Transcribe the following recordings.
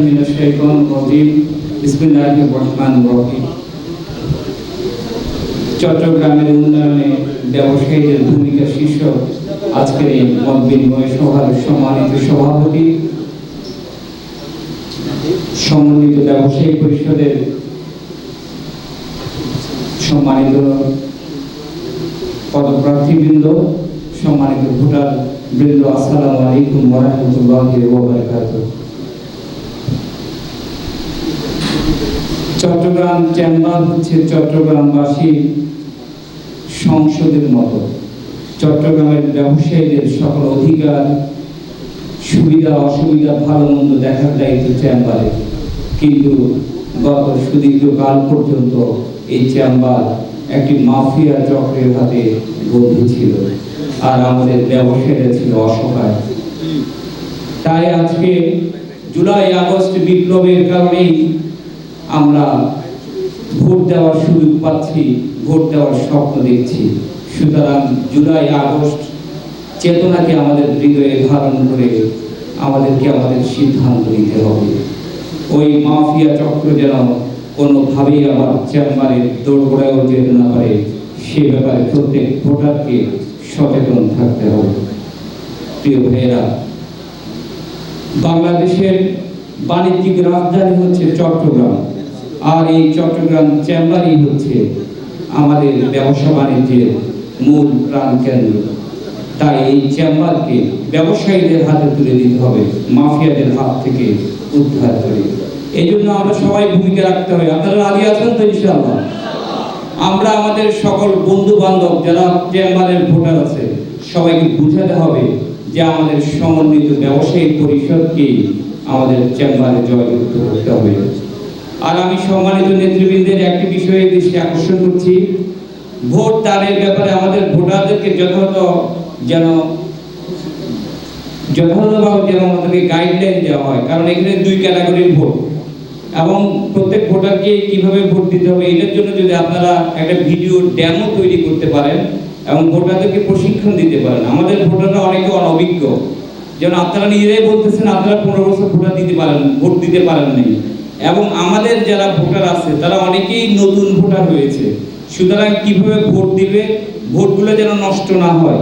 من الشيطان الرجيم بسم الله الرحمن الرحيم চট্টগ্রামের উন্নয়নে ব্যবসায়ীদের ভূমিকা শীর্ষক আজকের এই মত বিনিময় সভার সম্মানিত সভাপতি সমন্বিত ব্যবসায়ী পরিষদের সম্মানিত পদপ্রার্থীবৃন্দ সম্মানিত ভোটার বৃন্দ আসসালামু আলাইকুম ওরহমতুল্লাহি ওয়া চট্টগ্রাম চেম্বার হচ্ছে চট্টগ্রামবাসী সংসদের মতো। চট্টগ্রামের ব্যবসায়ীদের সকল অধিকার, সুবিধা, অসুবিধা, ভালো মন্দ দেখার দায়িত্ব চেম্বারে। কিন্তু গত সুদীর্ঘ কাল পর্যন্ত এই চেম্বার একটি মাফিয়া চক্রের হাতে বন্দী ছিল আর আমাদের ব্যবসায়ীরা ছিল অসহায়। তাই আজকে জুলাই, আগস্ট বিপ্লবের কারণেই আমরা ভোট দেওয়ার সুযোগ পাচ্ছি, ভোট দেওয়ার স্বপ্ন দেখছি। সুতরাং জুলাই, আগস্ট চেতনাকে আমাদের হৃদয়ে ধারণ করে আমাদেরকে আমাদের সিদ্ধান্ত নিতে হবে। ওই মাফিয়া চক্র যেন কোনোভাবেই আবার চেম্বারে দৌড়গোড়ায়ও যেতে না পারে সে ব্যাপারে প্রত্যেক ভোটারকে সচেতন থাকতে হবে। প্রিয় ভাইয়েরা, বাংলাদেশের বাণিজ্যিক রাজধানী হচ্ছে চট্টগ্রাম। আর এই চট্টগ্রাম চেম্বারই হচ্ছে আমাদের ব্যবসা বাণিজ্যের মূল প্রাণ কেন্দ্র। তাই এই চেম্বারকে ব্যবসায়ীদের হাতে তুলে দিতে হবে, মাফিয়াদের হাত থেকে উদ্ধার করে। এই জন্য আমরা সবাই ভূমিকা রাখতে হবে। আপনারা রাজি আছেন তো ইনশাআল্লাহ? আমরা আমাদের সকল বন্ধু বান্ধব যারা চেম্বারের ভোটার আছে, সবাইকে বুঝাতে হবে যে আমাদের সমন্বিত ব্যবসায়ী পরিষদকে আমাদের চেম্বারে জয়যুক্ত করতে হবে। আর আমি সম্মানিত নেতৃবৃন্দের একটি বিষয়ে দৃষ্টি আকর্ষণ করছি। ভোট দানের ব্যাপারে আমাদের ভোটারদেরকে যথাযথ যেন যথাযথভাবে যেন আমাদেরকে গাইডলাইন দেওয়া হয়, কারণ এখানে দুই ক্যাটাগরির ভোট। এবং প্রত্যেক ভোটারকে কীভাবে ভোট দিতে হবে এটার জন্য যদি আপনারা একটা ভিডিও ড্যামও তৈরি করতে পারেন এবং ভোটারদেরকে প্রশিক্ষণ দিতে পারেন, আমাদের ভোটাররা অনেকে অনভিজ্ঞ। যেন আপনারা নিজেরাই বলতেছেন, আপনারা পনেরো বছর ভোটার দিতে পারেন ভোট দিতে পারেন নাই এবং আমাদের যারা ভোটার আছে, তারা অনেকেই নতুন ভোটার হয়েছে। সুতরাং কীভাবে ভোট দিবে? ভোটগুলো যেন নষ্ট না হয়।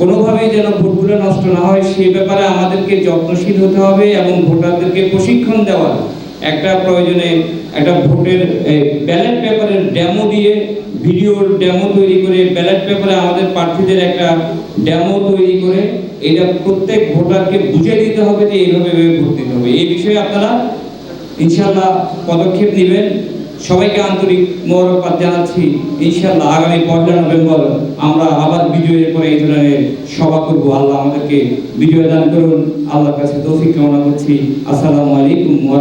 কোনোভাবেই যেন ভোটগুলো নষ্ট না হয়, সে ব্যাপারে আমাদেরকে যত্নশীল হতে হবে এবং ভোটারদেরকে প্রশিক্ষণ দেওয়ার একটা প্রয়োজনে একটা ভোটের ব্যালট পেপারের ডেমো দিয়ে, ভিডিওর ডেমো তৈরি করে, ব্যালট পেপারে আমাদের প্রার্থীদের একটা ডেমো তৈরি করে, এটা প্রত্যেক ভোটারকে বুঝে দিতে হবে যে এইভাবে ভোট দিতে হবে। এই বিষয়ে আপনারা ইনশাআল্লাহ পদক্ষেপ নেবেন। সবাইকে আন্তরিক মোবারকবাদ জানাচ্ছি। ইনশাআল্লাহ আগামী পয়লা নভেম্বর আমরা আবার বিজয়ের পরে এই ধরনের সভা করব। আল্লাহ আমাদেরকে বিজয় দান করুন। আল্লাহর কাছে তৌফিক কামনা করছি। আসসালামু আলাইকুম ওয়া